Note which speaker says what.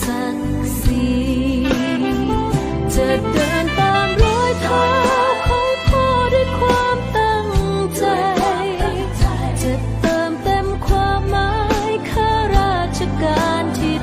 Speaker 1: ศักดิ์ศรีจะเดินตามรอยเท้าของพ่อด้วยความตั้งใจ จะเติมเต็มความหมายข้าราชการที่